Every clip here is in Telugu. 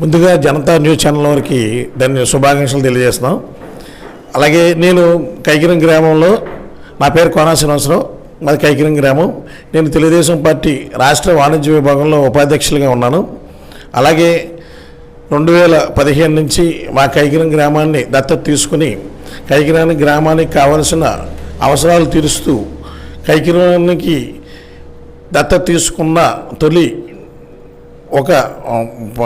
ముందుగా జనతా న్యూస్ ఛానల్ వారికి దాన్ని శుభాకాంక్షలు తెలియజేస్తున్నాం. అలాగే నేను కైకిరం గ్రామంలో నా పేరు కోనా శ్రీనివాసరావు మాది కైకిరం గ్రామం. నేను తెలుగుదేశం పార్టీ రాష్ట్ర వాణిజ్య విభాగంలో ఉపాధ్యక్షులుగా ఉన్నాను. అలాగే రెండు వేల పదిహేను నుంచి మా కైకిరం గ్రామాన్ని దత్తత తీసుకుని కైకిరాని గ్రామానికి కావలసిన అవసరాలు తీరుస్తూ కైకిరానికి దత్తత తీసుకున్న తొలి ఒక ఆర్యవశ్య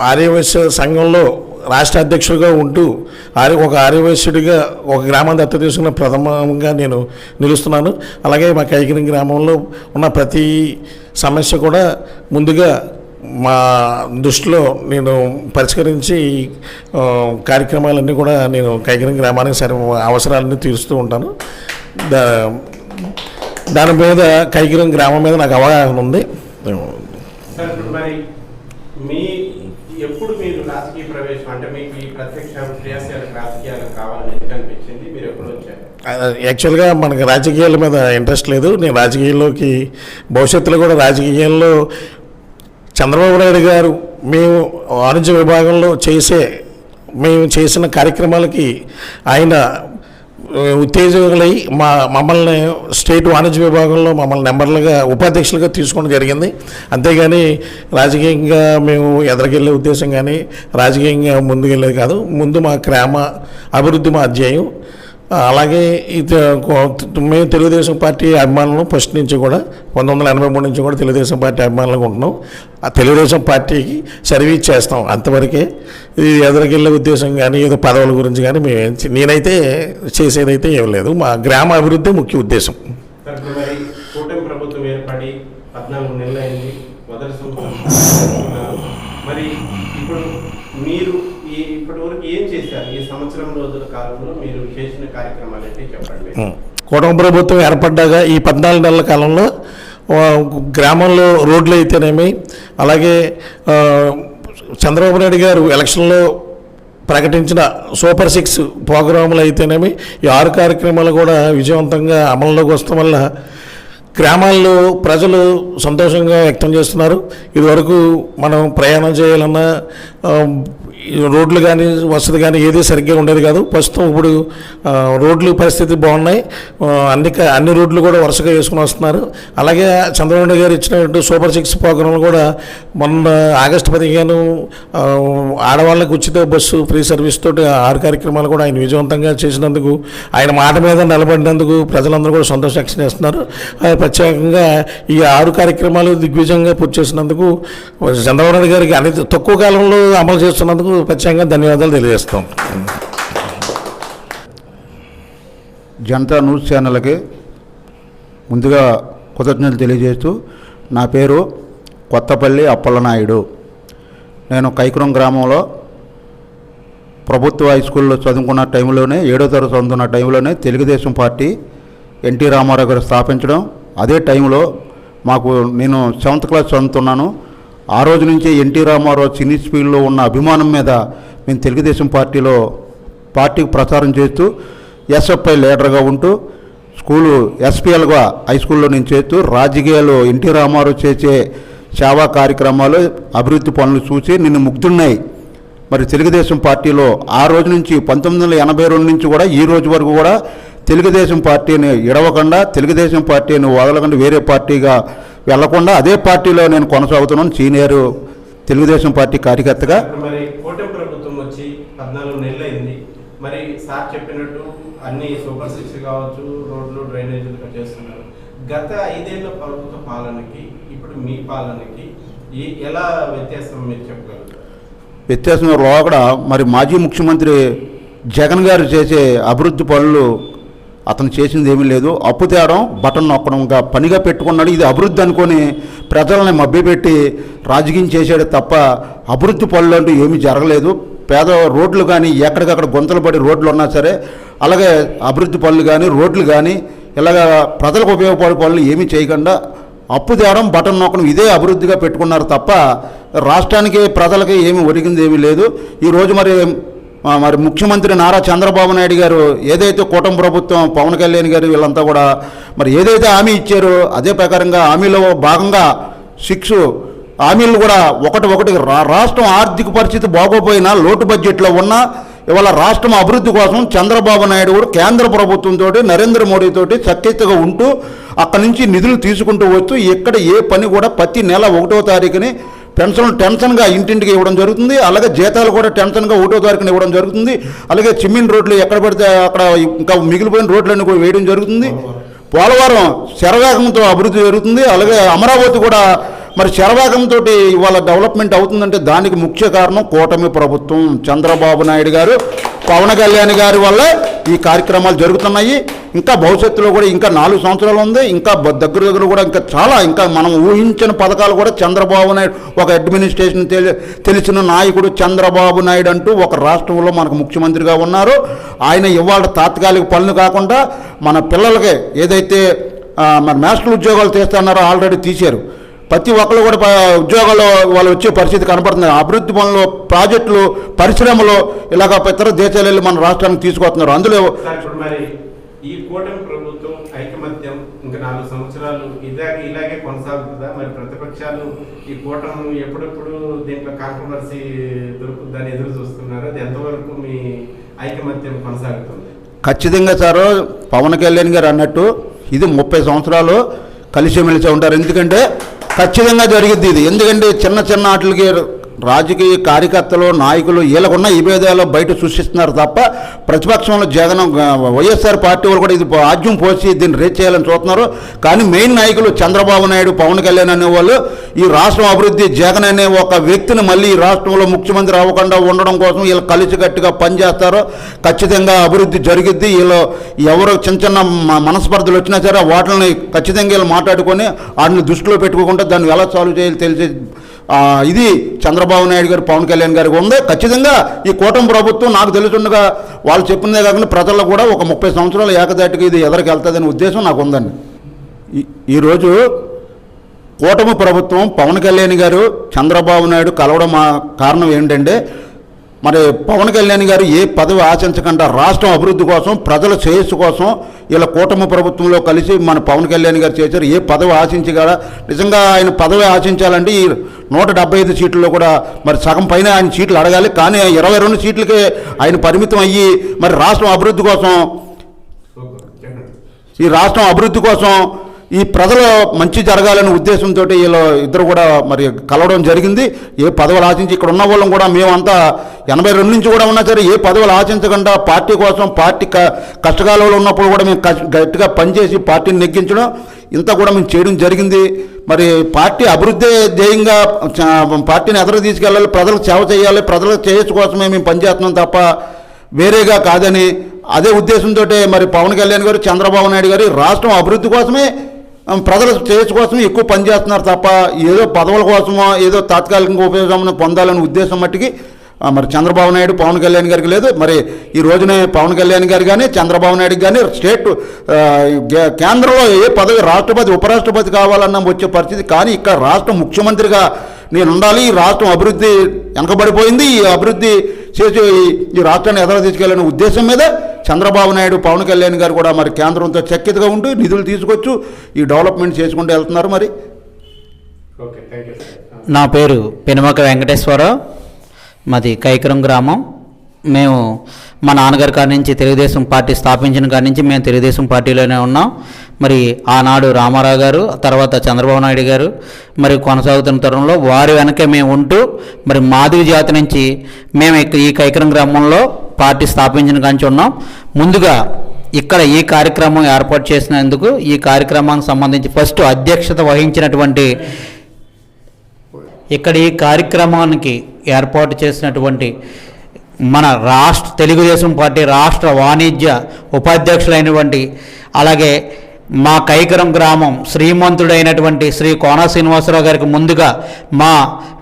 ఆర్యవైశ్య సంఘంలో రాష్ట్ర అధ్యక్షుడిగా ఉంటూ ఆర్య ఒక ఆర్యవైశ్యుడిగా ఒక గ్రామం దత్త తీసుకున్న ప్రథమంగా నేను నిలుస్తున్నాను. అలాగే మా కైకిరి గ్రామంలో ఉన్న ప్రతి సమస్య కూడా ముందుగా మా దృష్టిలో నేను పరిష్కరించి కార్యక్రమాలన్నీ కూడా నేను కైకిరి గ్రామానికి సరి అవసరాలన్నీ తీరుస్తూ ఉంటాను. దా దాని మీద కైకిరం గ్రామం మీద నాకు అవగాహన ఉంది. సార్ ఇప్పుడు మరి మీ ఎప్పుడు మీరు రాజకీయ ప్రవేశం అంటే మీకు ఈ ప్రత్యక్ష క్రియాశీలక రాజకీయాలు కావాలని ఎందుకు అనిపించింది? మీరు ఎప్పుడు వచ్చారు? యాక్చువల్గా మనకు రాజకీయాల మీద ఇంట్రెస్ట్ లేదు. నేను రాజకీయాల్లోకి భవిష్యత్తులో కూడా రాజకీయాల్లో చంద్రబాబు నాయుడు గారు మేము వాణిజ్య విభాగంలో చేసే మేము చేసిన కార్యక్రమాలకి ఆయన ఉత్తేజకులై మా మమ్మల్ని స్టేట్ వాణిజ్య విభాగంలో మమ్మల్ని నెంబర్లుగా ఉపాధ్యక్షులుగా తీసుకోవడం జరిగింది. అంతేగాని రాజకీయంగా మేము ఎదరికెళ్ళే ఉద్దేశం కానీ రాజకీయంగా ముందుకెళ్ళేది కాదు. ముందు మా గ్రామ అభివృద్ధి మా అధ్యాయం. అలాగే మేము తెలుగుదేశం పార్టీ అభిమానులు ఫస్ట్ నుంచి కూడా పంతొమ్మిది వందల ఎనభై మూడు నుంచి కూడా తెలుగుదేశం పార్టీ అభిమానులుగా ఉంటున్నాం. ఆ తెలుగుదేశం పార్టీకి సర్వీస్ చేస్తాం అంతవరకే. ఇది ఎదరికెళ్ళే ఉద్దేశం కానీ ఏదో పదవుల గురించి కానీ మేము నేనైతే చేసేదైతే ఏం లేదు. మా గ్రామ అభివృద్ధి ముఖ్య ఉద్దేశం. ప్రభుత్వం ఏర్పడి పద్నాలుగు నెలలు అయింది మొదటి సంవత్సరం. చేస్తున్నారు. మరి ఇప్పుడు మీరు ఈ ఇప్పటి వరకు ఏం చేశారు? ఈ సంవత్సరం రోజుల కాలంలో మీరు చేసిన కార్యక్రమాలు ఏంటి చెప్పండి? కూటమి ప్రభుత్వం ఏర్పడ్డాక ఈ పద్నాలుగు నెలల కాలంలో గ్రామంలో రోడ్లు అయితేనేమి అలాగే చంద్రబాబు నాయుడు గారు ఎలక్షన్లో ప్రకటించిన సూపర్ సిక్స్ ప్రోగ్రాములు అయితేనేమి ఈ ఆరు కార్యక్రమాలు కూడా విజయవంతంగా అమల్లోకి వస్తాం వల్ల గ్రామాల్లో ప్రజలు సంతోషంగా వ్యక్తం చేస్తున్నారు. ఇదివరకు మనం ప్రయాణం చేయాలన్నా రోడ్లు కానీ వసతి కానీ ఏది సరిగ్గా ఉండేది కాదు. ప్రస్తుతం ఇప్పుడు రోడ్లు పరిస్థితి బాగున్నాయి. అన్ని క- అన్ని రోడ్లు కూడా వరుసగా వేసుకుని వస్తున్నారు. అలాగే చంద్రబాబు గారు ఇచ్చినట్టు సూపర్ సిక్స్ ప్రోగ్రాంలు కూడా మొన్న ఆగస్టు పదిహేను ఆడవాళ్ళకు ఉచిత బస్సు ఫ్రీ సర్వీస్ తోటి ఆరు కార్యక్రమాలు కూడా ఆయన విజయవంతంగా చేసినందుకు ఆయన మాట మీద నిలబడినందుకు ప్రజలందరూ కూడా సంతోష వ్యక్తం చేస్తున్నారు ప్రత్యేకంగా ఈ ఆరు కార్యక్రమాలు దిగ్విజయంగా పూర్తి చేసినందుకు చంద్రబాబు నాయుడు గారికి అన్ని తక్కువ కాలంలో అమలు చేస్తున్నందుకు ప్రత్యేకంగా ధన్యవాదాలు తెలియజేస్తాం. జనతా న్యూస్ ఛానల్కి ముందుగా కృతజ్ఞతలు తెలియజేస్తూ నా పేరు కొత్తపల్లి అప్పలనాయుడు. నేను కైకురం గ్రామంలో ప్రభుత్వ హై స్కూల్లో చదువుకున్న టైంలోనే ఏడో తరగతి చదువుతున్న టైంలోనే తెలుగుదేశం పార్టీ ఎన్టీ రామారావు గారు స్థాపించడం. అదే టైంలో మాకు నేను సెవెంత్ క్లాస్ చదువుతున్నాను. ఆ రోజు నుంచే ఎన్టీ రామారావు సినీ స్పీడ్లో ఉన్న అభిమానం మీద మేము తెలుగుదేశం పార్టీలో పార్టీకి ప్రచారం చేస్తూ ఎస్ఎఫ్ఐ లీడర్గా ఉంటూ స్కూలు ఎస్పీఎల్గా హై స్కూల్లో నేను చేస్తూ రాజకీయాలు ఎన్టీ రామారావు చేసే సేవా కార్యక్రమాలు అభివృద్ధి పనులు చూసి నిన్ను ముగ్ధున్నాయి మరి తెలుగుదేశం పార్టీలో ఆ రోజు నుంచి పంతొమ్మిది వందల ఎనభై రెండు నుంచి కూడా ఈ రోజు వరకు కూడా తెలుగుదేశం పార్టీని ఇడవకుండా తెలుగుదేశం పార్టీని వదలకుండా వేరే పార్టీగా వెళ్ళకుండా అదే పార్టీలో నేను కొనసాగుతున్నాను. సీనియర్ తెలుగుదేశం పార్టీ కార్యకర్తగా. మరి కూటమి ప్రభుత్వం వచ్చి పద్నాలుగు నెలలు అయింది మరి సార్ చెప్పినట్టు అన్ని సూపర్ సిక్స్ కావచ్చు రోడ్లు డ్రైనేజీలు చేస్తున్నారు. గత ఐదేళ్ళ ప్రభుత్వ పాలనకి ఇప్పుడు మీ పాలనకి ఎలా వ్యత్యాసం మీరు చెప్పగలరు వ్యత్యాసం లోగడ మరి మాజీ ముఖ్యమంత్రి జగన్ గారు చేసే అభివృద్ధి పనులు అతను చేసింది ఏమీ లేదు. అప్పు తేవడం బటన్ నొక్కడంగా పనిగా పెట్టుకున్నాడు. ఇది అభివృద్ధి అనుకొని ప్రజల్ని మభ్యపెట్టి రాజకీయం చేశాడు తప్ప అభివృద్ధి పనులు అంటూ ఏమీ జరగలేదు. పేద రోడ్లు కానీ ఎక్కడికక్కడ గుంతలు పడి రోడ్లు ఉన్నా సరే అలాగే అభివృద్ధి పనులు కానీ రోడ్లు కానీ ఇలాగ ప్రజలకు ఉపయోగపడే పనులు ఏమీ చేయకుండా అప్పు తేవడం బటన్ నొక్కడం ఇదే అభివృద్ధిగా పెట్టుకున్నారు తప్ప రాష్ట్రానికి ప్రజలకి ఏమి ఒరిగింది ఏమీ లేదు. ఈరోజు మరి మరి ముఖ్యమంత్రి నారా చంద్రబాబు నాయుడు గారు ఏదైతే కూటమి ప్రభుత్వం పవన్ కళ్యాణ్ గారు వీళ్ళంతా కూడా మరి ఏదైతే హామీ ఇచ్చారో అదే ప్రకారంగా హామీలో భాగంగా సిక్స్ హామీలు కూడా ఒకటి ఒకటి రా రాష్ట్రం ఆర్థిక పరిస్థితి బాగోపోయినా లోటు బడ్జెట్లో ఉన్నా ఇవాళ రాష్ట్రం అభివృద్ధి కోసం చంద్రబాబు నాయుడు కూడా కేంద్ర ప్రభుత్వంతో నరేంద్ర మోడీతోటి సఖ్యతగా ఉంటూ అక్కడి నుంచి నిధులు తీసుకుంటూ వస్తూ ఎక్కడ ఏ పని కూడా ప్రతి నెల ఒకటో తారీఖుని పెన్షన్ టెన్షన్గా ఇంటింటికి ఇవ్వడం జరుగుతుంది. అలాగే జీతాలు కూడా టెన్షన్గా ఒకటో తారీఖున ఇవ్వడం జరుగుతుంది. అలాగే చిమ్మిన్ రోడ్లు ఎక్కడ పడితే అక్కడ ఇంకా మిగిలిపోయిన రోడ్లన్నీ కూడా వేయడం జరుగుతుంది. పోలవరం శరవేగంతో అభివృద్ధి జరుగుతుంది. అలాగే అమరావతి కూడా మరి శరవేగంతో ఇవాళ డెవలప్మెంట్ అవుతుందంటే దానికి ముఖ్య కారణం కూటమి ప్రభుత్వం. చంద్రబాబు నాయుడు గారు పవన్ కళ్యాణ్ గారి వల్ల ఈ కార్యక్రమాలు జరుగుతున్నాయి. ఇంకా భవిష్యత్తులో కూడా ఇంకా నాలుగు సంవత్సరాలు ఉంది. ఇంకా దగ్గర దగ్గర కూడా ఇంకా చాలా ఇంకా మనం ఊహించిన పథకాలు కూడా చంద్రబాబు నాయుడు ఒక అడ్మినిస్ట్రేషన్ తెలి తెలిసిన నాయకుడు చంద్రబాబు నాయుడు అంటూ ఒక రాష్ట్రంలో మనకు ముఖ్యమంత్రిగా ఉన్నారు. ఆయన ఇవాళ తాత్కాలిక పనులు కాకుండా మన పిల్లలకి ఏదైతే మన మాస్టర్ ఉద్యోగాలు తీస్తున్నారో ఆల్రెడీ తీశారు. ప్రతి ఒక్కరు కూడా ఉద్యోగాల్లో వాళ్ళు వచ్చే పరిస్థితి కనపడుతుంది. అభివృద్ధి పనులు ప్రాజెక్టులు పరిశ్రమలు ఇలాగ ఇతర దేశాలు వెళ్ళి మన రాష్ట్రానికి తీసుకొస్తున్నారు. అందులో మరి ఈ కూటమి ప్రభుత్వం ఐకమత్యం ఇంకా నాలుగు సంవత్సరాలు ఇలాగే ఇలాగే కొనసాగుతుందా? మరి ప్రతిపక్షాలు ఈ కూటమి ఎప్పుడెప్పుడు దీంట్లో కాంట్రవర్సీ దొరుకుతుందని ఎదురు చూస్తున్నారు? అది ఎంతవరకు మీ ఐకమత్యం కొనసాగుతుంది? ఖచ్చితంగా సారు పవన్ కళ్యాణ్ గారు అన్నట్టు ఇది ముప్పై సంవత్సరాలు కలిసిమెలిసి ఉంటారు. ఎందుకంటే ఖచ్చితంగా జరిగిద్ది ఇది. ఎందుకంటే చిన్న చిన్న ఆటలకి రాజకీయ కార్యకర్తలు నాయకులు వీళ్ళకున్న విభేదాలు బయట సృష్టిస్తున్నారు తప్ప ప్రతిపక్షంలో జగన్ వైఎస్ఆర్ పార్టీ వాళ్ళు కూడా ఇది ఆజ్యం పోసి దీన్ని రేట్ చేయాలని చూస్తున్నారు. కానీ మెయిన్ నాయకులు చంద్రబాబు నాయుడు పవన్ కళ్యాణ్ అనేవాళ్ళు ఈ రాష్ట్రం అభివృద్ధి జగన్ అనే ఒక వ్యక్తిని మళ్ళీ ఈ రాష్ట్రంలో ముఖ్యమంత్రి అవ్వకుండా ఉండడం కోసం వీళ్ళు కలిసికట్టుగా పనిచేస్తారు. ఖచ్చితంగా అభివృద్ధి జరిగిద్ది. వీళ్ళు ఎవరు చిన్న చిన్న మనస్పర్ధలు వచ్చినా సరే వాటిని ఖచ్చితంగా వీళ్ళు మాట్లాడుకొని వాటిని దృష్టిలో పెట్టుకోకుండా దాన్ని ఎలా సాల్వ్ చేయాలి తెలిసి ఇది చంద్రబాబు నాయుడు గారు పవన్ కళ్యాణ్ గారికి ఉంది ఖచ్చితంగా ఈ కూటమి ప్రభుత్వం నాకు తెలుసుండగా వాళ్ళు చెప్పినదే కాకుండా ప్రజల్లో కూడా ఒక ముప్పై సంవత్సరాల ఏకదాటికి ఇది ఎదరికి వెళ్తుందనే ఉద్దేశం నాకు ఉందండి. ఈ- ఈరోజు కూటమి ప్రభుత్వం పవన్ కళ్యాణ్ గారు చంద్రబాబు నాయుడు కలవడం కారణం ఏంటంటే మరి పవన్ కళ్యాణ్ గారు ఏ పదవి ఆశించకుండా రాష్ట్రం అభివృద్ధి కోసం ప్రజల శ్రేయస్సు కోసం ఇలా కూటమి ప్రభుత్వంలో కలిసి మన పవన్ కళ్యాణ్ గారు చేశారు. ఏ పదవి ఆశించగల నిజంగా ఆయన పదవి ఆశించాలంటే ఈ నూట డెబ్బై ఐదు సీట్లలో కూడా మరి సగం పైన ఆయన సీట్లు అడగాలి. కానీ ఇరవై రెండు సీట్లకే ఆయన పరిమితం అయ్యి మరి రాష్ట్రం అభివృద్ధి కోసం ఈ రాష్ట్రం అభివృద్ధి కోసం ఈ ప్రజలు మంచి జరగాలనే ఉద్దేశంతో వీళ్ళు ఇద్దరు కూడా మరి కలవడం జరిగింది. ఏ పదవులు ఆశించి ఇక్కడ ఉన్న వాళ్ళం కూడా మేమంతా ఎనభై రెండు నుంచి కూడా ఉన్నా సరే ఏ పదవులు ఆశించకుండా పార్టీ కోసం పార్టీ క కష్టకాలంలో ఉన్నప్పుడు కూడా మేము గట్టిగా పనిచేసి పార్టీని నెగ్గించడం ఇంత కూడా మేము చేయడం జరిగింది. మరి పార్టీ అభివృద్ధి ధ్యేయంగా పార్టీని ఎదురు తీసుకెళ్ళాలి ప్రజలకు సేవ చేయాలి ప్రజలకు చేయొచ్చు కోసమే మేము పనిచేస్తున్నాం తప్ప వేరేగా కాదని. అదే ఉద్దేశంతో మరి పవన్ కళ్యాణ్ గారు చంద్రబాబు నాయుడు గారు రాష్ట్రం అభివృద్ధి కోసమే ప్రజల శ్రేయస్సు కోసం ఎక్కువ పనిచేస్తున్నారు తప్ప ఏదో పదవుల కోసమో ఏదో తాత్కాలికంగా ఉపయోగం పొందాలనే ఉద్దేశం మట్టికి మరి చంద్రబాబు నాయుడు పవన్ కళ్యాణ్ గారికి లేదు. మరి ఈ రోజునే పవన్ కళ్యాణ్ గారు కానీ చంద్రబాబు నాయుడు కానీ స్టేట్ కేంద్రంలో ఏ పదవి రాష్ట్రపతి ఉపరాష్ట్రపతి కావాలన్న వచ్చే పరిస్థితి. కానీ ఇక్కడ రాష్ట్ర ముఖ్యమంత్రిగా నేను ఉండాలి ఈ రాష్ట్రం అభివృద్ధి వెనకబడిపోయింది ఈ అభివృద్ధి చేసి ఈ- ఈ రాష్ట్రాన్ని ఎదర తీసుకెళ్ళనే ఉద్దేశం మీద చంద్రబాబు నాయుడు పవన్ కళ్యాణ్ గారు కూడా మరి కేంద్రంతో చక్కెతగా ఉంటూ నిధులు తీసుకొచ్చు ఈ డెవలప్మెంట్ చేసుకుంటూ వెళ్తున్నారు మరి. నా పేరు పెనుమక వెంకటేశ్వరరావు. మాది కైకరం గ్రామం. మేము మా నాన్నగారి కాడి నుంచి తెలుగుదేశం పార్టీ స్థాపించిన కాడి నుంచి మేము తెలుగుదేశం పార్టీలోనే ఉన్నాం. మరి ఆనాడు రామారావు గారు తర్వాత చంద్రబాబు నాయుడు గారు మరి కొనసాగుతున్న తరుణంలో వారి వెనకే మేము ఉంటూ మరి మాదిగ జాతి నుంచి మేము ఈ కైకరం గ్రామంలో పార్టీ స్థాపించిన కాంచి ఉన్నాం. ముందుగా ఇక్కడ ఈ కార్యక్రమం ఏర్పాటు చేసినందుకు ఈ కార్యక్రమానికి సంబంధించి ఫస్ట్ అధ్యక్షత వహించినటువంటి ఇక్కడ ఈ కార్యక్రమానికి ఏర్పాటు చేసినటువంటి మన రాష్ట్ర తెలుగుదేశం పార్టీ రాష్ట్ర వాణిజ్య ఉపాధ్యక్షులైనటువంటి అలాగే మా కైకరం గ్రామం శ్రీమంతుడైనటువంటి శ్రీ కోన శ్రీనివాసరావు గారికి ముందుగా మా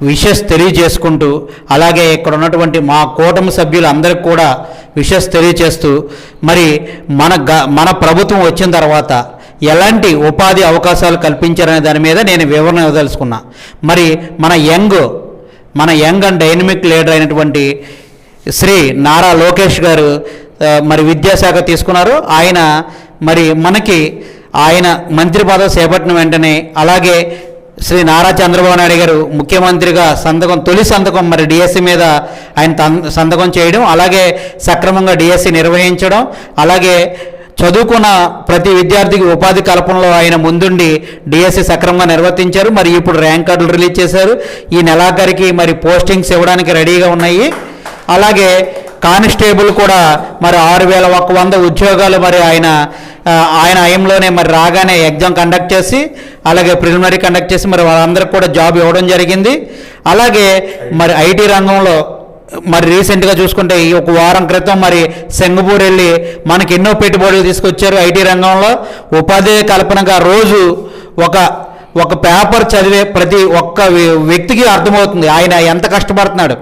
విషెస్ తెలియజేసుకుంటూ అలాగే ఇక్కడ ఉన్నటువంటి మా కూటమి సభ్యులందరికీ కూడా విషెస్ తెలియజేస్తూ మరి మన గ మన ప్రభుత్వం వచ్చిన తర్వాత ఎలాంటి ఉపాధి అవకాశాలు కల్పించారనే దాని మీద నేను వివరణ ఇవ్వదలుచుకున్నా. మరి మన యంగ్ మన యంగ్ అండ్ డైనమిక్ లీడర్ అయినటువంటి శ్రీ నారా లోకేష్ గారు మరి విద్యాశాఖ తీసుకున్నారు. ఆయన మరి మనకి ఆయన మంత్రి పదవి చేపట్టిన వెంటనే అలాగే శ్రీ నారా చంద్రబాబు నాయుడు గారు ముఖ్యమంత్రిగా సంతకం తొలి సంతకం మరి డిఎస్సి మీద ఆయన సంతకం చేయడం అలాగే సక్రమంగా డిఎస్సి నిర్వహించడం అలాగే చదువుకున్న ప్రతి విద్యార్థికి ఉపాధి కల్పనలో ఆయన ముందుండి డిఎస్సి సక్రమంగా నిర్వర్తించారు. మరి ఇప్పుడు ర్యాంక్ కార్డులు రిలీజ్ చేశారు. ఈ నెలాఖరికి మరి పోస్టింగ్స్ ఇవ్వడానికి రెడీగా ఉన్నాయి. అలాగే కానిస్టేబుల్ కూడా మరి ఆరు వేల ఒక వంద ఉద్యోగాలు మరి ఆయన ఆయన హయంలోనే మరి రాగానే ఎగ్జామ్ కండక్ట్ చేసి అలాగే ప్రిలిమినరీ కండక్ట్ చేసి మరి వాళ్ళందరికీ కూడా జాబ్ ఇవ్వడం జరిగింది. అలాగే మరి ఐటీ రంగంలో మరి రీసెంట్గా చూసుకుంటే ఈ ఒక వారం క్రితం మరి సింగపూర్ వెళ్ళి మనకి ఎన్నో పెట్టుబడులు తీసుకొచ్చారు ఐటీ రంగంలో. ఉపాధి కల్పనగా రోజు ఒక ఒక పేపర్ చదివే ప్రతి ఒక్క వ్యక్తికి అర్థమవుతుంది. ఆయన ఎంత కష్టపడుతున్నాడు.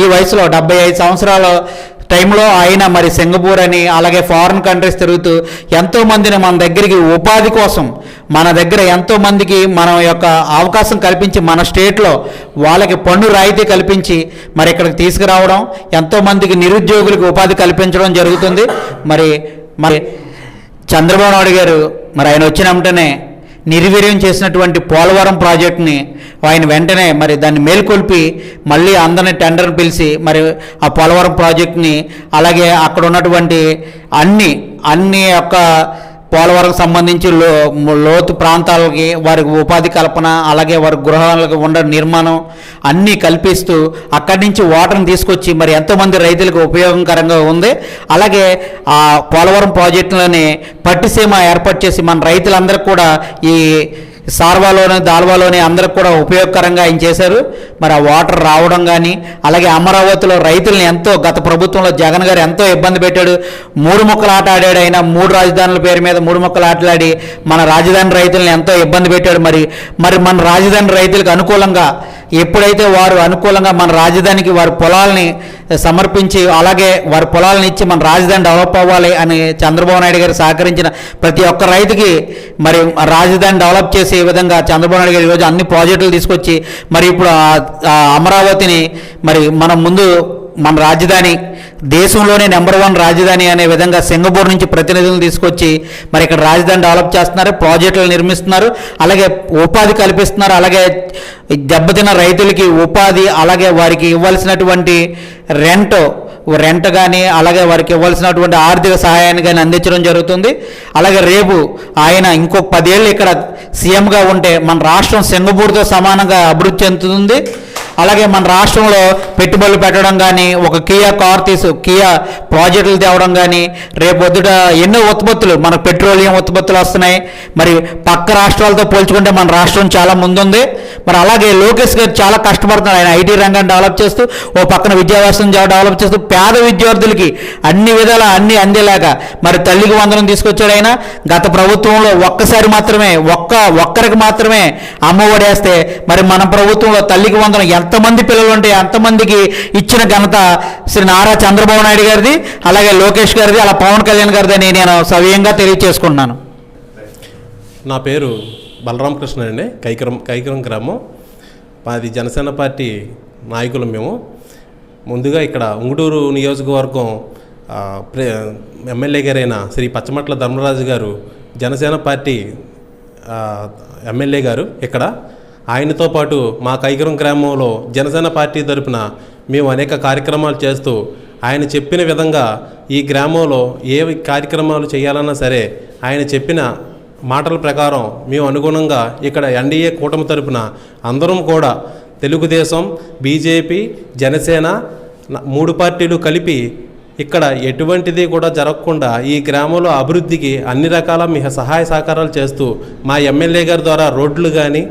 ఈ వయసులో డెబ్బై ఐదు సంవత్సరాల టైంలో ఆయన మరి సింగపూర్ అని అలాగే ఫారిన్ కంట్రీస్ తిరుగుతూ ఎంతోమందిని మన దగ్గరికి ఉపాధి కోసం మన దగ్గర ఎంతోమందికి మన యొక్క అవకాశం కల్పించి మన స్టేట్లో వాళ్ళకి పన్ను రాయితీ కల్పించి మరి ఇక్కడికి తీసుకురావడం ఎంతోమందికి నిరుద్యోగులకు ఉపాధి కల్పించడం జరుగుతుంది. మరి మరి చంద్రబాబు నాయుడు గారు మరి ఆయన వచ్చిన వెంటనే నిర్వీర్యం చేసినటువంటి పోలవరం ప్రాజెక్టుని ఆయన వెంటనే మరి దాన్ని మేల్కొల్పి మళ్ళీ అందరిని టెండర్ పిలిచి మరి ఆ పోలవరం ప్రాజెక్టుని అలాగే అక్కడ ఉన్నటువంటి అన్ని అన్ని యొక్క పోలవరం సంబంధించి లో లోతు ప్రాంతాలకి వారికి ఉపాధి కల్పన అలాగే వారి గృహాలకు ఉండ నిర్మాణం అన్నీ కల్పిస్తూ అక్కడి నుంచి వాటర్ని తీసుకొచ్చి మరి ఎంతోమంది రైతులకు ఉపయోగకరంగా ఉంది. అలాగే ఆ పోలవరం ప్రాజెక్టులోని పట్టిసీమ ఏర్పాటు చేసి మన రైతులందరికీ కూడా ఈ సార్వాలోని దాల్వాలోనే అందరికి కూడా ఉపయోగకరంగా ఆయన చేశారు. మరి ఆ వాటర్ రావడం కానీ అలాగే అమరావతిలో రైతుల్ని ఎంతో గత ప్రభుత్వంలో జగన్ గారు ఎంతో ఇబ్బంది పెట్టాడు. మూడు ముక్కలు ఆట ఆడాడు ఆయన మూడు రాజధానుల పేరు మీద మూడు ముక్కలు ఆటలాడి మన రాజధాని రైతుల్ని ఎంతో ఇబ్బంది పెట్టాడు మరి. మరి మన రాజధాని రైతులకు అనుకూలంగా ఎప్పుడైతే వారు అనుకూలంగా మన రాజధానికి వారి పొలాల్ని సమర్పించి అలాగే వారి పొలాలను ఇచ్చి మన రాజధాని డెవలప్ అవ్వాలి అని చంద్రబాబు నాయుడు గారు సహకరించిన ప్రతి ఒక్క రైతుకి మరి రాజధాని డెవలప్ చేసే విధంగా చంద్రబాబు నాయుడు గారు ఈరోజు అన్ని ప్రాజెక్టులు తీసుకొచ్చి మరి ఇప్పుడు అమరావతిని మరి మనం ముందు మన రాజధాని దేశంలోనే నెంబర్ వన్ రాజధాని అనే విధంగా సింగపూర్ నుంచి ప్రతినిధులను తీసుకొచ్చి మరి ఇక్కడ రాజధాని డెవలప్ చేస్తున్నారు ప్రాజెక్టులు నిర్మిస్తున్నారు అలాగే ఉపాధి కల్పిస్తున్నారు అలాగే దెబ్బతిన్న రైతులకి ఉపాధి అలాగే వారికి ఇవ్వాల్సినటువంటి రెంట్ రెంట్ కానీ అలాగే వారికి ఇవ్వాల్సినటువంటి ఆర్థిక సహాయాన్ని కానీ అందించడం జరుగుతుంది. అలాగే రేపు ఆయన ఇంకొక పదేళ్ళు ఇక్కడ సీఎంగా ఉంటే మన రాష్ట్రం సింగపూర్తో సమానంగా అభివృద్ధి చెందుతుంది. అలాగే మన రాష్ట్రంలో పెట్టుబడులు పెట్టడం కానీ ఒక కియా కార్ తీసు కియా ప్రాజెక్టులు తేవడం కానీ రేపొద్దుట ఎన్నో ఉత్పత్తులు మన పెట్రోలియం ఉత్పత్తులు వస్తున్నాయి. మరి పక్క రాష్ట్రాలతో పోల్చుకుంటే మన రాష్ట్రం చాలా ముందుంది. మరి అలాగే లోకేష్ గారు చాలా కష్టపడుతున్నారు. ఆయన ఐటీ రంగాన్ని డెవలప్ చేస్తూ ఓ పక్కన విద్యా వ్యవస్థను డెవలప్ చేస్తూ పేద విద్యార్థులకి అన్ని విధాల అన్ని అందేలాగా మరి తల్లికి వందనం తీసుకొచ్చాడు ఆయన. గత ప్రభుత్వంలో ఒక్కసారి మాత్రమే ఒక్క ఒక్కరికి మాత్రమే అమ్మఒడి వేస్తే మరి మన ప్రభుత్వంలో తల్లికి వందనం ఎంతమంది పిల్లలు ఉంటే అంతమందికి ఇచ్చిన ఘనత శ్రీ నారా చంద్రబాబు నాయుడు గారిది అలాగే లోకేష్ గారిది అలా పవన్ కళ్యాణ్ గారిది నేను సవ్యంగా తెలియచేసుకుంటున్నాను. నా పేరు బలరామకృష్ణ అండి. కైకరం కైకరం గ్రామం. మాది జనసేన పార్టీ నాయకులు మేము. ముందుగా ఇక్కడ ఉంగుటూరు నియోజకవర్గం ప్రే- ఎమ్మెల్యే గారైన శ్రీ పచ్చమట్ల ధర్మరాజు గారు జనసేన పార్టీ ఎమ్మెల్యే గారు ఇక్కడ ఆయనతో పాటు మా కైకరం గ్రామంలో జనసేన పార్టీ తరపున మేము అనేక కార్యక్రమాలు చేస్తూ ఆయన చెప్పిన విధంగా ఈ గ్రామంలో ఏ కార్యక్రమాలు చేయాలన్నా సరే ఆయన చెప్పిన మాటల ప్రకారం మేము అనుగుణంగా ఇక్కడ ఎన్డీఏ కూటమి తరపున అందరం కూడా తెలుగుదేశం బీజేపీ జనసేన మూడు పార్టీలు కలిపి ఇక్కడ ఎటువంటిది కూడా జరగకుండా ఈ గ్రామంలో అభివృద్ధికి అన్ని రకాల మీ సహాయ సహకారాలు చేస్తూ మా ఎమ్మెల్యే గారి ద్వారా రోడ్లు కానీ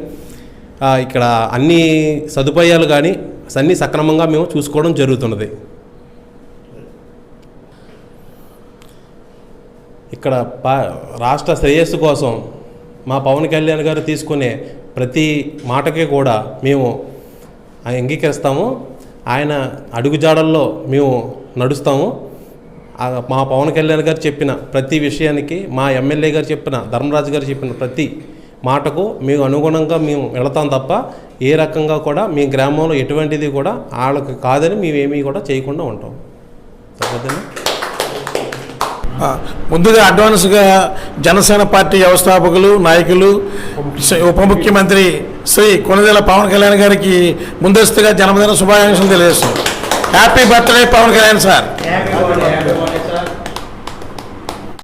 ఇక్కడ అన్ని సదుపాయాలు కానీ అన్నీ సక్రమంగా మేము చూసుకోవడం జరుగుతున్నది. ఇక్కడ రాష్ట్ర శ్రేయస్సు కోసం మా పవన్ కళ్యాణ్ గారు తీసుకునే ప్రతి మాటకి కూడా మేము అంగీకరిస్తాము. ఆయన అడుగుజాడల్లో మేము నడుస్తాము. మా పవన్ కళ్యాణ్ గారు చెప్పిన ప్రతి విషయానికి మా ఎమ్మెల్యే గారు చెప్పిన ధర్మరాజు గారు చెప్పిన ప్రతి మాటకు మేము అనుగుణంగా మేము వెళతాం తప్ప ఏ రకంగా కూడా మీ గ్రామంలో ఎటువంటిది కూడా వాళ్ళకి కాదని మేమేమీ కూడా చేయకుండా ఉంటాం. సరిపోతుందా? ముందుగా అడ్వాన్స్గా జనసేన పార్టీ వ్యవస్థాపకులు నాయకులు ఉప ముఖ్యమంత్రి శ్రీ కొనదెల పవన్ కళ్యాణ్ గారికి ముందస్తుగా జన్మదిన శుభాకాంక్షలు తెలియజేస్తాం happy birthday Pawan Kalyan sir.